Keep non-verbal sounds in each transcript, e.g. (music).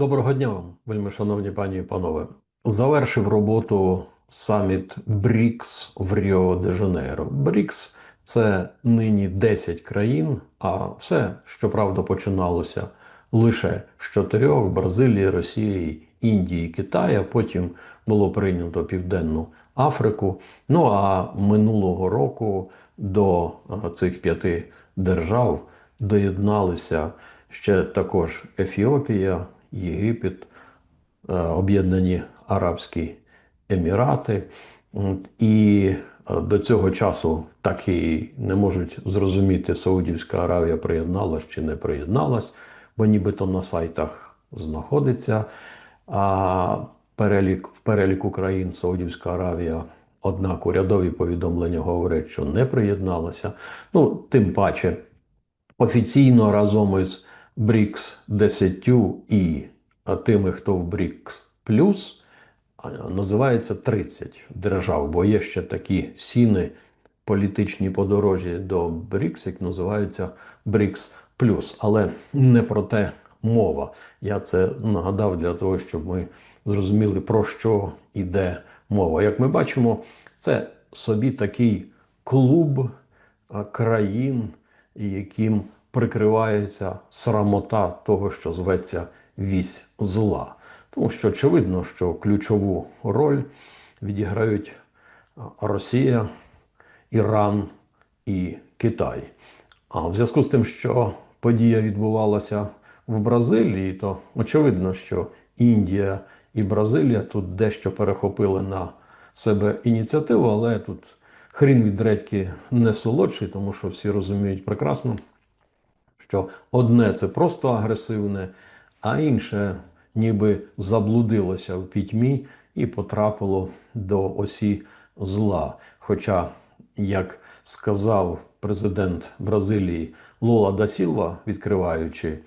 Доброго дня вам, вельми шановні пані і панове. Завершив роботу саміт БРІКС в Ріо де Жанейро. БРІКС це нині 10 країн, а все, щоправда, починалося лише з чотирьох: Бразилії, Росії, Індії, Китаю. Потім було прийнято Південну Африку. Ну а минулого року до е, цих п'яти держав доєдналися ще також Ефіопія, Єгипет, е, Об'єднані Арабські Емірати. І е, до цього часу так і не можуть зрозуміти, Саудівська Аравія приєдналась чи не приєдналась, бо нібито на сайтах знаходиться. А перелік, в переліку країн Саудівська Аравія, однак урядові повідомлення говорять, що не приєдналася. Ну, тим паче, офіційно разом із БРІКС 10 і тими, хто в БРІКС плюс, називається 30 держав, бо є ще такі сіни політичні подорожі до БРІКС, як називаються БРІКС плюс. Але не про те мова. Я це нагадав для того, щоб ми зрозуміли, про що йде мова. Як ми бачимо, це собі такий клуб країн, яким прикривається срамота того, що зветься вісь зла. Тому що очевидно, що ключову роль відіграють Росія, Іран і Китай. А в зв'язку з тим, що подія відбувалася в Бразилії, то очевидно, що Індія і Бразилія тут дещо перехопили на себе ініціативу, але тут хрін від редьки не солодший, тому що всі розуміють прекрасно, що одне це просто агресивне, а інше ніби заблудилося в пітьмі і потрапило до осі зла. Хоча, як сказав президент Бразилії Лола да Сілва, відкриваючи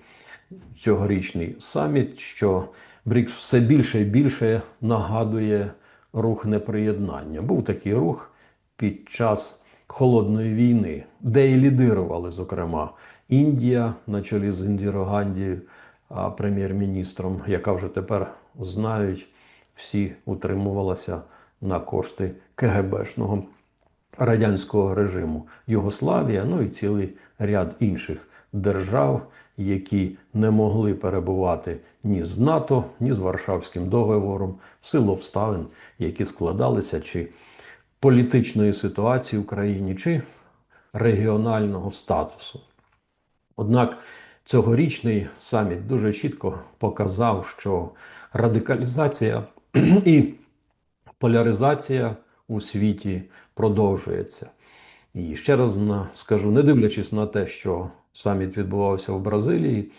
цьогорічний саміт, що БРІКС все більше і більше нагадує рух неприєднання. Був такий рух під час холодної війни, де і лідирували, зокрема, Індія на чолі з Індіро Ганді, прем'єр-міністром, яка вже тепер знають, всі утримувалася на кошти КГБшного радянського режиму Югославія, ну і цілий ряд інших держав, які не могли перебувати ні з НАТО, ні з Варшавським договором в силу обставин, які складалися чи політичної ситуації в країні, чи регіонального статусу. Однак цьогорічний саміт дуже чітко показав, що радикалізація (clears throat) і поляризація у світі продовжується. І ще раз скажу, не дивлячись на те, що саміт відбувався в Бразилії,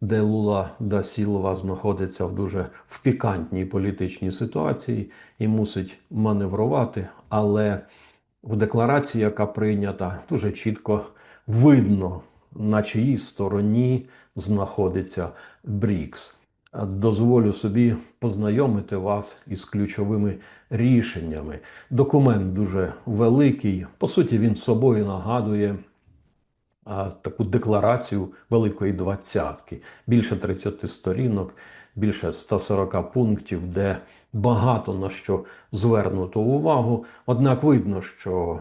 де Лула да Сілова знаходиться в дуже в пікантній політичній ситуації і мусить маневрувати. Але в декларації, яка прийнята, дуже чітко видно, на чиїй стороні знаходиться БРІКС. Дозволю собі познайомити вас із ключовими рішеннями. Документ дуже великий. По суті, він собою нагадує таку декларацію Великої двадцятки. Більше 30 сторінок, більше 140 пунктів, де багато на що звернуто увагу. Однак видно, що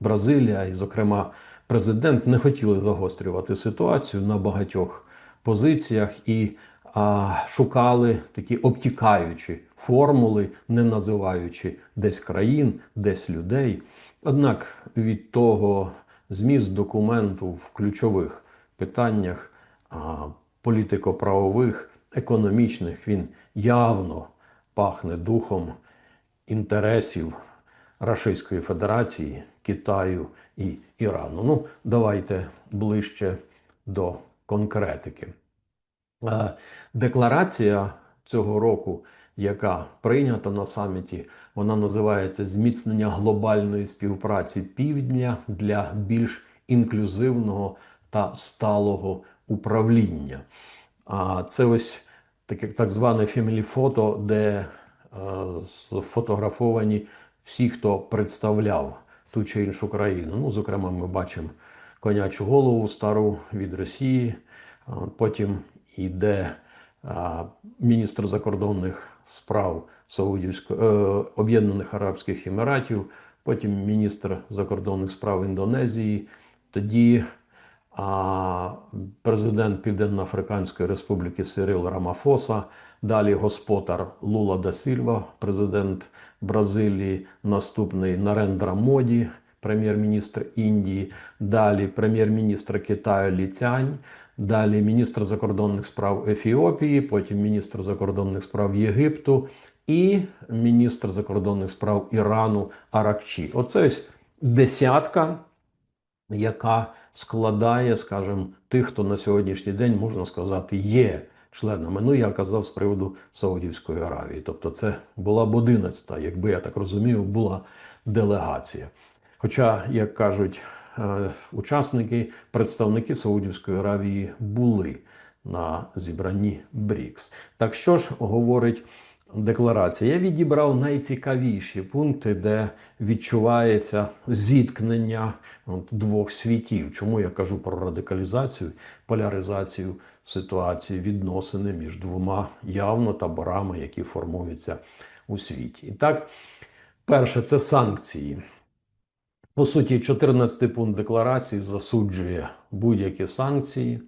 Бразилія, і, зокрема, президент, не хотіли загострювати ситуацію на багатьох позиціях і а, шукали такі обтікаючі формули, не називаючи десь країн, десь людей. Однак від того зміст документу в ключових питаннях а, політико-правових, економічних він явно пахне духом інтересів Російської Федерації, Китаю і Ірану. Ну, давайте ближче до конкретики. Декларація цього року, яка прийнята на саміті, вона називається Зміцнення глобальної співпраці Півдня для більш інклюзивного та сталого управління. А це ось таке так зване фемілі фото, де е, фотографовані всі, хто представляв ту чи іншу країну. Ну, зокрема, ми бачимо конячу голову стару від Росії, потім йде міністр закордонних справ Саудівської е, Об'єднаних Арабських Еміратів, потім міністр закордонних справ Індонезії, тоді президент Південно-Африканської Республіки Сирил Рамафоса, далі господар Лула да Сільва, президент Бразилії, наступний Нарендра Моді, прем'єр-міністр Індії, далі прем'єр-міністр Китаю Лі Цянь, далі міністр закордонних справ Ефіопії, потім міністр закордонних справ Єгипту і міністр закордонних справ Ірану Аракчі. Оце ось десятка, яка складає, скажімо, тих, хто на сьогоднішній день можна сказати є членами. Ну, я казав з приводу Саудівської Аравії. Тобто, це була б 11, якби я так розумію, була делегація. Хоча, як кажуть е, учасники, представники Саудівської Аравії були на зібранні БРІКС. Так що ж говорить декларація? Я відібрав найцікавіші пункти, де відчувається зіткнення двох світів. Чому я кажу про радикалізацію, поляризацію ситуації, відносини між двома явно таборами, які формуються у світі. І так, перше, це санкції. По суті, 14 пункт декларації засуджує будь-які санкції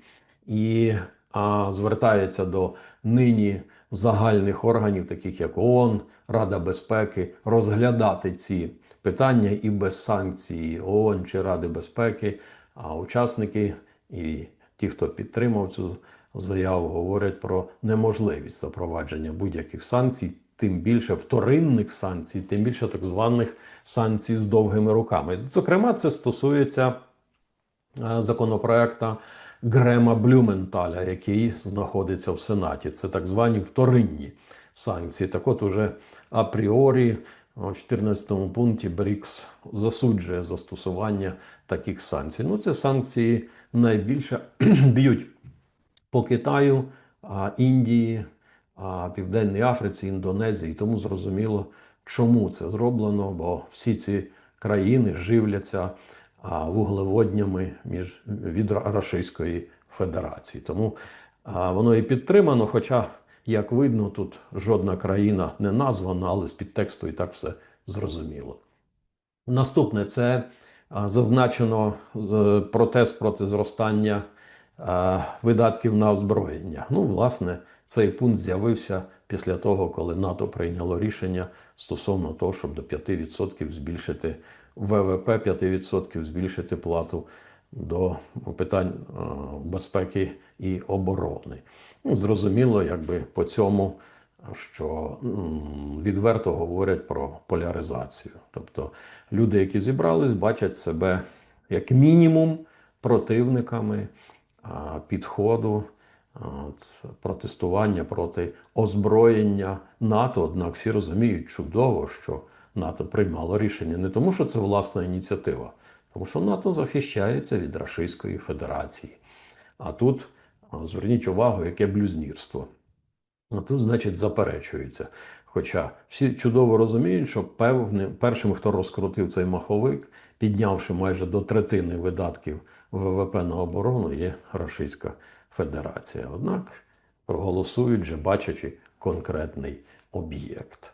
і а, звертається до нині загальних органів, таких як ООН, Рада безпеки, розглядати ці питання і без санкцій ООН чи Ради безпеки. А учасники і ті, хто підтримав цю заяву, говорять про неможливість запровадження будь-яких санкцій, тим більше вторинних санкцій, тим більше так званих санкцій з довгими руками. Зокрема, це стосується е, законопроекта Грема Блюменталя, який знаходиться в Сенаті. Це так звані вторинні санкції. Так от уже апріорі у 14 пункті БРІКС засуджує застосування таких санкцій. Ну, це санкції найбільше (clears throat) б'ють по Китаю, Індії, Південній Африці, Індонезії. Тому зрозуміло, чому це зроблено, бо всі ці країни живляться вуглеводнями між від Російської Федерації. Тому воно і підтримано. Хоча, як видно, тут жодна країна не названа, але з підтексту і так все зрозуміло. Наступне це зазначено протест проти зростання видатків на озброєння. Ну, власне, цей пункт з'явився після того, коли НАТО прийняло рішення стосовно того, щоб до 5% збільшити ВВП, 5% збільшити плату до питань безпеки і оборони. Ну, зрозуміло, якби по цьому, що відверто говорять про поляризацію. Тобто люди, які зібрались, бачать себе як мінімум противниками підходу от, протестування проти озброєння НАТО. Однак всі розуміють чудово, що НАТО приймало рішення не тому, що це власна ініціатива, тому що НАТО захищається від Російської Федерації. А тут зверніть увагу, яке блюзнірство. А тут, значить, заперечується. Хоча всі чудово розуміють, що певним першим, хто розкрутив цей маховик, піднявши майже до третини видатків ВВП на оборону, є Російська Федерація. Однак проголосують вже бачачи конкретний об'єкт.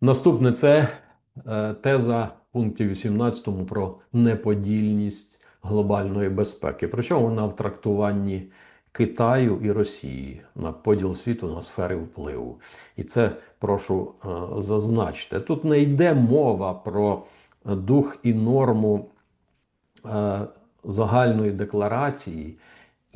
Наступне це теза в пункті 18 про неподільність глобальної безпеки. Причому вона в трактуванні Китаю і Росії на поділ світу на сфери впливу. І це прошу е, зазначити. Тут не йде мова про дух і норму е, загальної декларації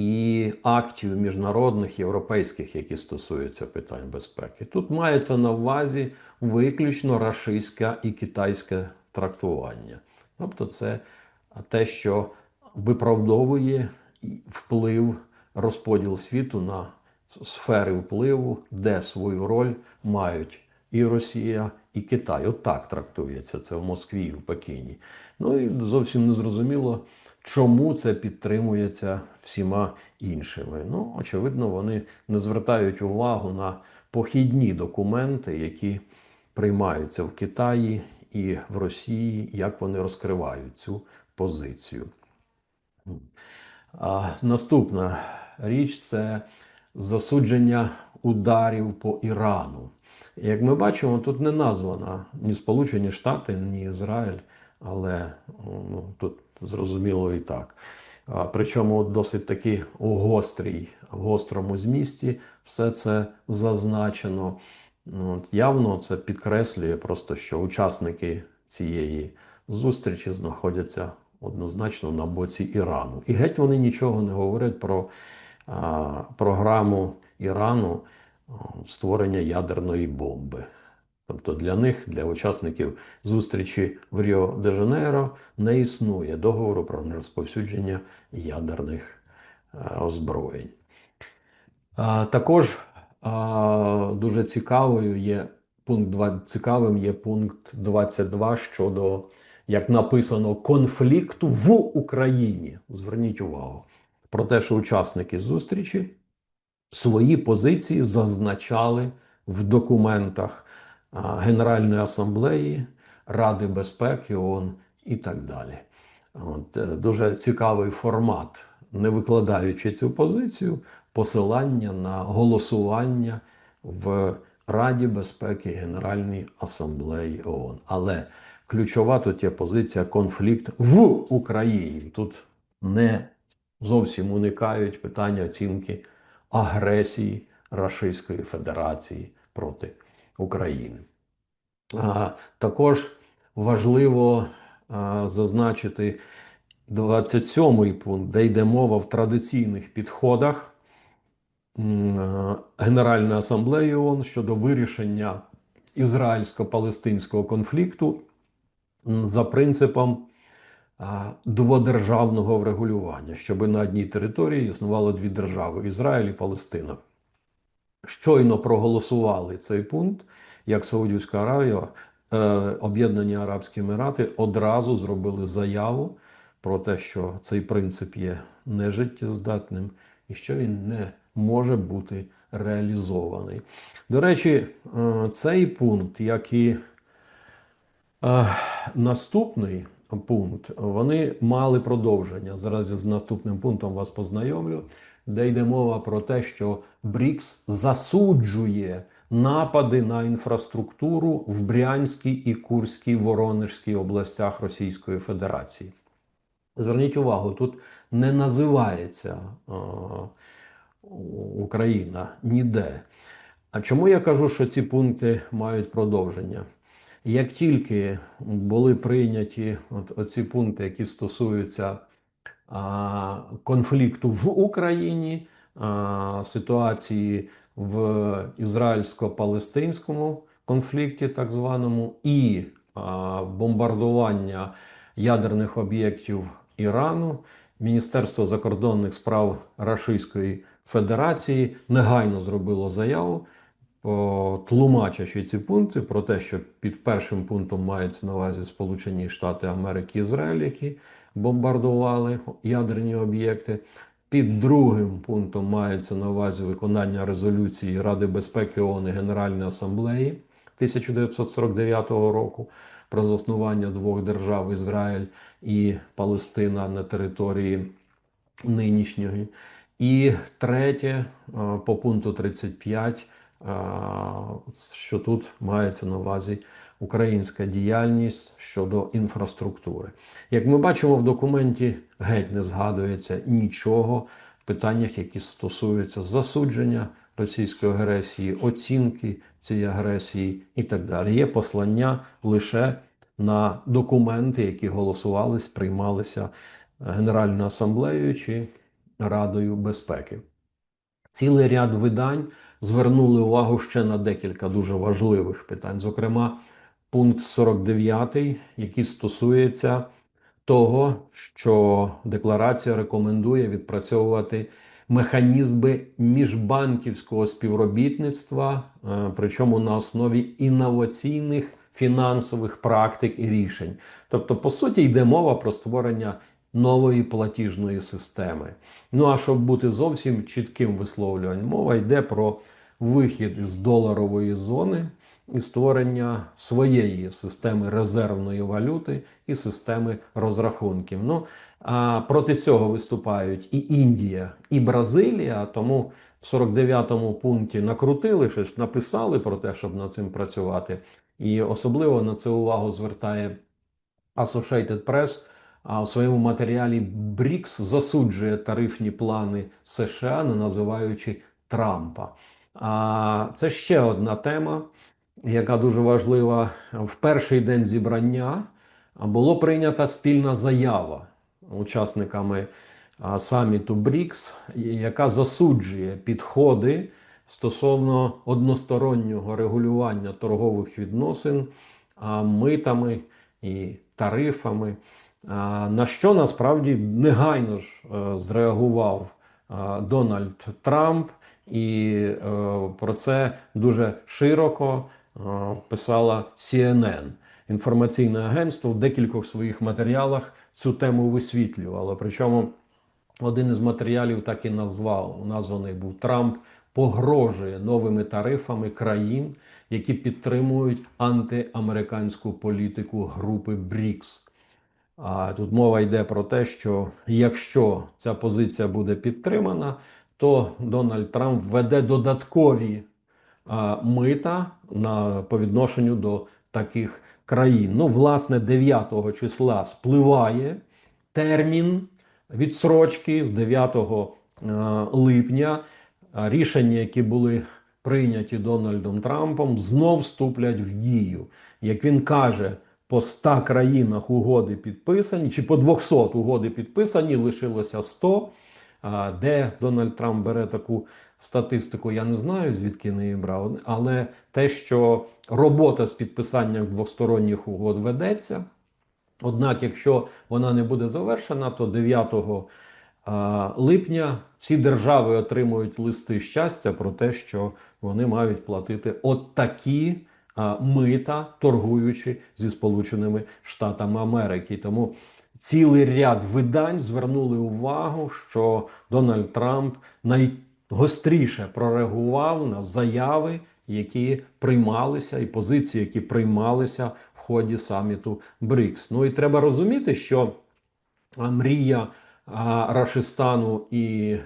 і актів міжнародних європейських, які стосуються питань безпеки. Тут мається на увазі виключно рашистське і китайське трактування. Тобто, це те, що виправдовує вплив, розподіл світу на сфери впливу, де свою роль мають і Росія, і Китай. От так трактується це в Москві і в Пекіні. Ну і зовсім не зрозуміло, чому це підтримується всіма іншими. Ну, очевидно, вони не звертають увагу на похідні документи, які приймаються в Китаї і в Росії, як вони розкривають цю позицію. А наступна річ це засудження ударів по Ірану. Як ми бачимо, тут не названа ні Сполучені Штати, ні Ізраїль, але ну, тут зрозуміло і так. Причому досить таки у гострій, гострому змісті все це зазначено. Ну, От, явно це підкреслює просто, що учасники цієї зустрічі знаходяться однозначно на боці Ірану. І геть вони нічого не говорять про а, програму Ірану створення ядерної бомби. Тобто для них, для учасників зустрічі в Ріо де Жанейро, не існує договору про нерозповсюдження ядерних е, озброєнь. Також дуже цікавою є пункт 2, цікавим є пункт 22 щодо, як написано, конфлікту в Україні. Зверніть увагу про те, що учасники зустрічі свої позиції зазначали в документах Генеральної асамблеї, Ради безпеки ООН і так далі. От, е, дуже цікавий формат, не викладаючи цю позицію, посилання на голосування в Раді безпеки Генеральної асамблеї ООН. Але ключова тут є позиція конфлікт в Україні. Тут не зовсім уникають питання оцінки агресії Російської Федерації проти України. А, також важливо а, зазначити 27-й пункт, де йде мова в традиційних підходах Генеральної асамблеї ООН щодо вирішення ізраїльсько-палестинського конфлікту за принципом дводержавного врегулювання, щоб на одній території існувало дві держави Ізраїль і Палестина. Щойно проголосували цей пункт, як Саудівська Аравія, е, Об'єднані Арабські Емірати одразу зробили заяву про те, що цей принцип є нежиттєздатним і що він не може бути реалізований. До речі, е, цей пункт, як і е, наступний пункт, вони мали продовження. Зараз з наступним пунктом вас познайомлю, де йде мова про те, що БРІКС засуджує напади на інфраструктуру в Брянській і Курській Воронежській областях Російської Федерації. Зверніть увагу, тут не називається Україна ніде. А чому я кажу, що ці пункти мають продовження? Як тільки були прийняті от, оці пункти, які стосуються конфлікту в Україні, ситуації в ізраїльсько-палестинському конфлікті, так званому, і бомбардування ядерних об'єктів Ірану, Міністерство закордонних справ Рашистської Федерації негайно зробило заяву, тлумачачи ці пункти про те, що під першим пунктом мається на увазі Сполучені Штати Америки і Ізраїль, які бомбардували ядерні об'єкти. Під другим пунктом мається на увазі виконання резолюції Ради безпеки ООН і Генеральної асамблеї 1949 року про заснування двох держав Ізраїль і Палестина на території нинішньої. І третє, по пункту 35, е, що тут мається на увазі українська діяльність щодо інфраструктури. Як ми бачимо в документі, геть не згадується нічого в питаннях, які стосуються засудження російської агресії, оцінки цієї агресії і так далі. Є послання лише на документи, які голосувались, приймалися Генеральною асамблеєю чи Радою безпеки. Цілий ряд видань звернули увагу ще на декілька дуже важливих питань. Зокрема, пункт 49, який стосується того, що декларація рекомендує відпрацьовувати механізми міжбанківського співробітництва, е, причому на основі інноваційних фінансових практик і рішень. Тобто, по суті, йде мова про створення нової платіжної системи. Ну а щоб бути зовсім чітким висловлюванням, мова йде про вихід з доларової зони і створення своєї системи резервної валюти і системи розрахунків. Ну а проти цього виступають і Індія, і Бразилія. Тому в 49-му пункті накрутили, щось написали про те, щоб над цим працювати. І особливо на це увагу звертає Associated Press. А у своєму матеріалі БРІКС засуджує тарифні плани США, не називаючи Трампа. А це ще одна тема, яка дуже важлива. В перший день зібрання було прийнята спільна заява учасниками саміту БРІКС, яка засуджує підходи стосовно одностороннього регулювання торгових відносин митами і тарифами. На що насправді негайно ж е, зреагував Дональд Трамп, і е, про це дуже широко е, писала CNN. Інформаційне агентство в декількох своїх матеріалах цю тему висвітлювало. Причому один із матеріалів так і назвав названий був Трамп погрожує новими тарифами країн, які підтримують антиамериканську політику групи БРІКС. А тут мова йде про те, що якщо ця позиція буде підтримана, то Дональд Трамп введе додаткові мита на по відношенню до таких країн. Ну, власне, 9 числа спливає термін відсрочки з 9 а, липня. Рішення, які були прийняті Дональдом Трампом, знов вступлять в дію. Як він каже, по 100 країнах угоди підписані, чи по 200 угоди підписані, лишилося 100. А, Де Дональд Трамп бере таку статистику, я не знаю, звідки не брав, але те, що робота з підписанням двосторонніх угод ведеться. Однак, якщо вона не буде завершена, то 9 липня ці держави отримують листи щастя про те, що вони мають платити от такі мита, торгуючи зі Сполученими Штатами Америки. Тому цілий ряд видань звернули увагу, що Дональд Трамп найгостріше прореагував на заяви, які приймалися, і позиції, які приймалися в ході саміту БРІКС. Ну і треба розуміти, що мрія Рашистану і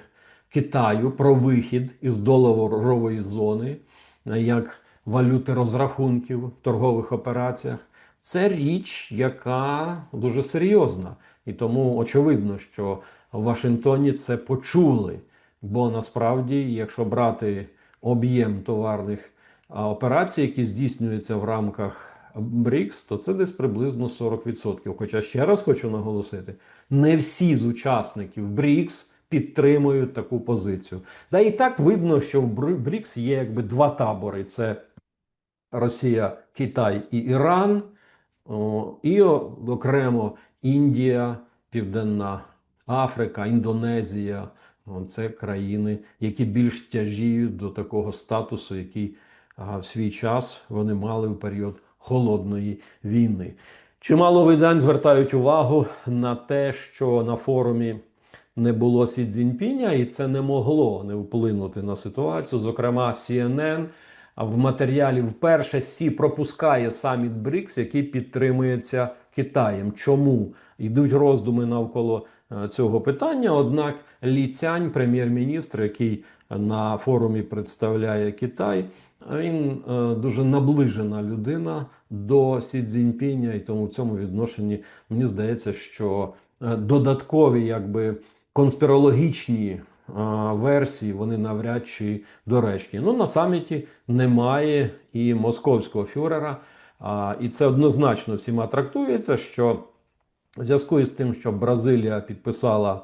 Китаю про вихід із доларової зони як валюти розрахунків в торгових операціях. Це річ, яка дуже серйозна, і тому очевидно, що в Вашингтоні це почули. Бо насправді, якщо брати об'єм товарних операцій, які здійснюються в рамках БРІКС, то це десь приблизно 40%. Хоча ще раз хочу наголосити, не всі з учасників БРІКС підтримують таку позицію. Да і так видно, що в Бр- БРІКС є якби два табори: це Росія, Китай і Іран. І окремо Індія, Південна Африка, Індонезія. Це країни, які більш тяжіють до такого статусу, який в свій час вони мали в період холодної війни. Чимало видань звертають увагу на те, що на форумі не було Сі Цзіньпіня, і це не могло не вплинути на ситуацію. Зокрема, CNN в матеріалі вперше Сі пропускає саміт БРІКС, який підтримується Китаєм. Чому йдуть роздуми навколо е, цього питання? Однак Лі Цянь, прем'єр-міністр, який на форумі представляє Китай, він е, дуже наближена людина до Сі Цзіньпіня, і тому в цьому відношенні мені здається, що е, додаткові, якби конспірологічні версії, вони навряд чи доречні. Ну, на саміті немає і московського фюрера, і це однозначно всіма трактується, що в зв'язку із тим, що Бразилія підписала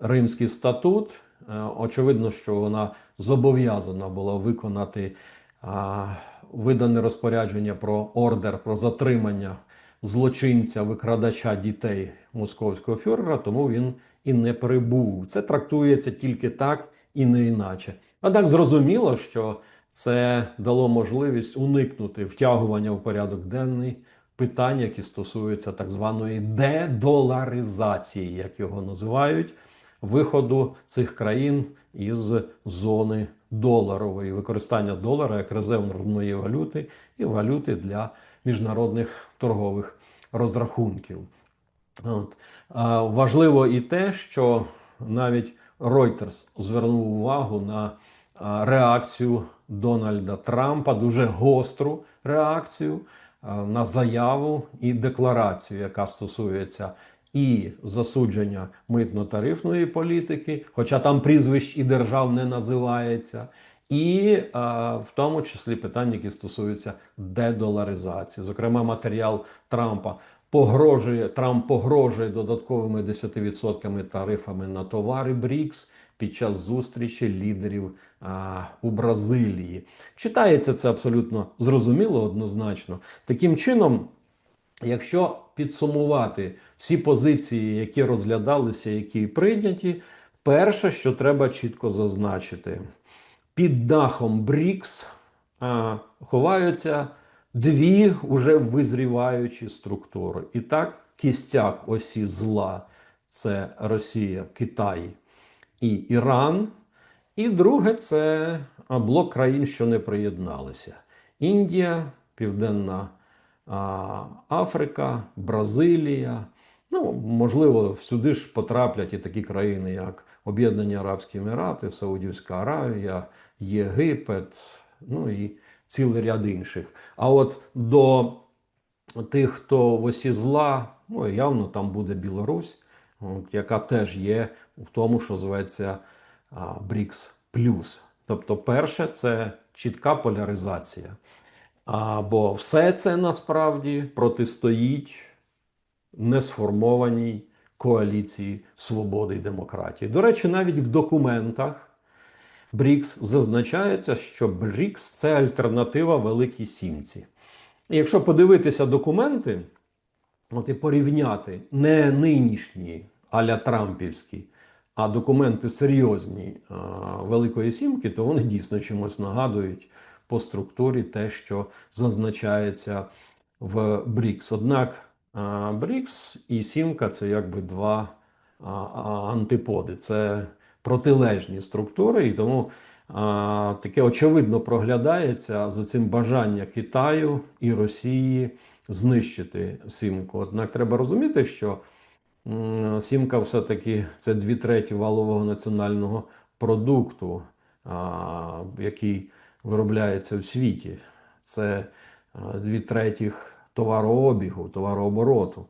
Римський статут, е, очевидно, що вона зобов'язана була виконати видане розпорядження про ордер про затримання злочинця, викрадача дітей московського фюрера, тому він і не прибув. Це трактується тільки так і не іначе. Однак зрозуміло, що це дало можливість уникнути втягування в порядок денний питань, які стосуються так званої дедоларизації, як його називають. виходу цих країн із зони доларової, використання долара як резервної валюти і валюти для міжнародних торгових розрахунків. От. А, важливо і те, що навіть Reuters звернув увагу на реакцію Дональда Трампа, дуже гостру реакцію на заяву і декларацію, яка стосується і засудження митно-тарифної політики, хоча там прізвищ і держав не називається. І а, в тому числі питання, які стосуються дедоларизації, зокрема, матеріал Трампа погрожує Трамп погрожує додатковими 10% тарифами на товари БРІКС під час зустрічі лідерів а, у Бразилії. Читається це абсолютно зрозуміло, однозначно. Таким чином, якщо підсумувати всі позиції, які розглядалися, які прийняті, перше, що треба чітко зазначити, під дахом БРІКС а, ховаються дві уже визріваючі структури. І так, кістяк осі зла це Росія, Китай і Іран. І друге це блок країн, що не приєдналися: Індія, Південна а, Африка, Бразилія. Ну, можливо, сюди ж потраплять і такі країни, як Об'єднані Арабські Емірати, Саудівська Аравія, Єгипет, ну і цілий ряд інших. А от до тих, хто в осі зла, ну явно там буде Білорусь, от, яка теж є в тому, що зветься БРІКС Плюс. Тобто, перше, це чітка поляризація. А, бо все це насправді протистоїть несформованій коаліції свободи і демократії. До речі, навіть в документах БРІКС зазначається, що БРІКС це альтернатива Великій Сімці. І якщо подивитися документи, от і порівняти не нинішні аля Трампівські, а документи серйозні а, Великої Сімки, то вони дійсно чимось нагадують по структурі те, що зазначається в БРІКС. Однак а, БРІКС і Сімка це якби два а, а, антиподи. Це протилежні структури, і тому а, таке очевидно проглядається за цим бажання Китаю і Росії знищити Сімку. Однак треба розуміти, що Сімка все-таки це дві треті валового національного продукту, а, який виробляється в світі. Це дві третіх товарообігу, товарообороту.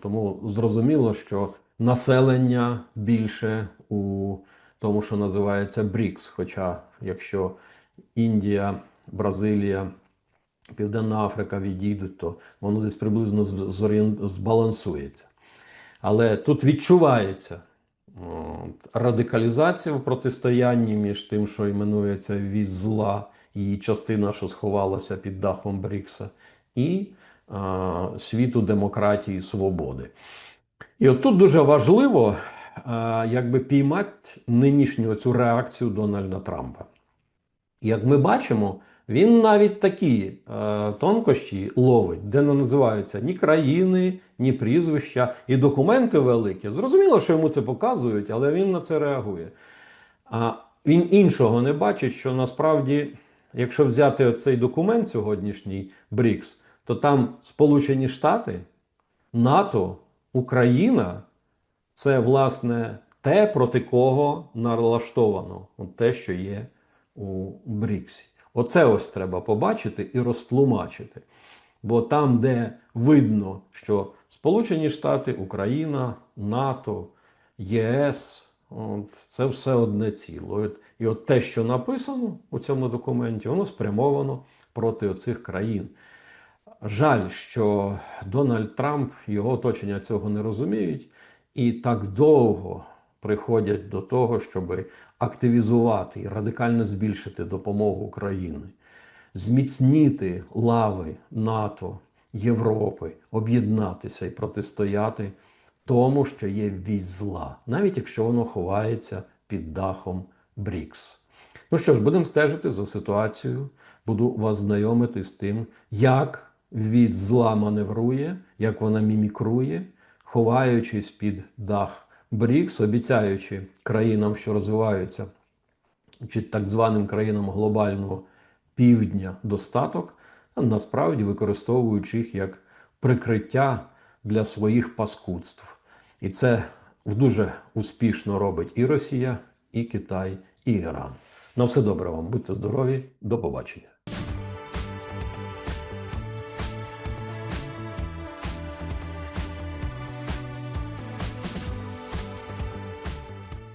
Тому зрозуміло, що населення більше у тому, що називається БРІКС. Хоча, якщо Індія, Бразилія, Південна Африка відійдуть, то воно десь приблизно збалансується. Але тут відчувається радикалізація в протистоянні між тим, що іменується віз зла, і частина, що сховалася під дахом Брікса, і а, світу демократії і свободи. І от тут дуже важливо якби піймати нинішню цю реакцію Дональда Трампа. Як ми бачимо, він навіть такі е, тонкощі ловить, де не називаються ні країни, ні прізвища, і документи великі. Зрозуміло, що йому це показують, але він на це реагує. А він іншого не бачить, що насправді, якщо взяти цей документ сьогоднішній БРІКС, то там Сполучені Штати, НАТО, Україна це власне те, проти кого налаштовано, от те, що є у БРІКСі. Оце ось треба побачити і розтлумачити. Бо там, де видно, що Сполучені Штати, Україна, НАТО, ЄС от, це все одне ціло. І от те, що написано у цьому документі, воно спрямовано проти оцих країн. Жаль, що Дональд Трамп його оточення цього не розуміють і так довго приходять до того, щоб активізувати і радикально збільшити допомогу Україні, зміцнити лави НАТО, Європи, об'єднатися і протистояти тому, що є вісь зла, навіть якщо воно ховається під дахом БРІКС. Ну що ж, будемо стежити за ситуацією. Буду вас знайомити з тим, як вісь зла маневрує, як вона мімікрує, ховаючись під дах БРІКС, обіцяючи країнам, що розвиваються, чи так званим країнам глобального півдня достаток, а насправді використовуючи їх як прикриття для своїх паскудств. І це дуже успішно робить і Росія, і Китай, і Іран. На все добре вам, будьте здорові, до побачення.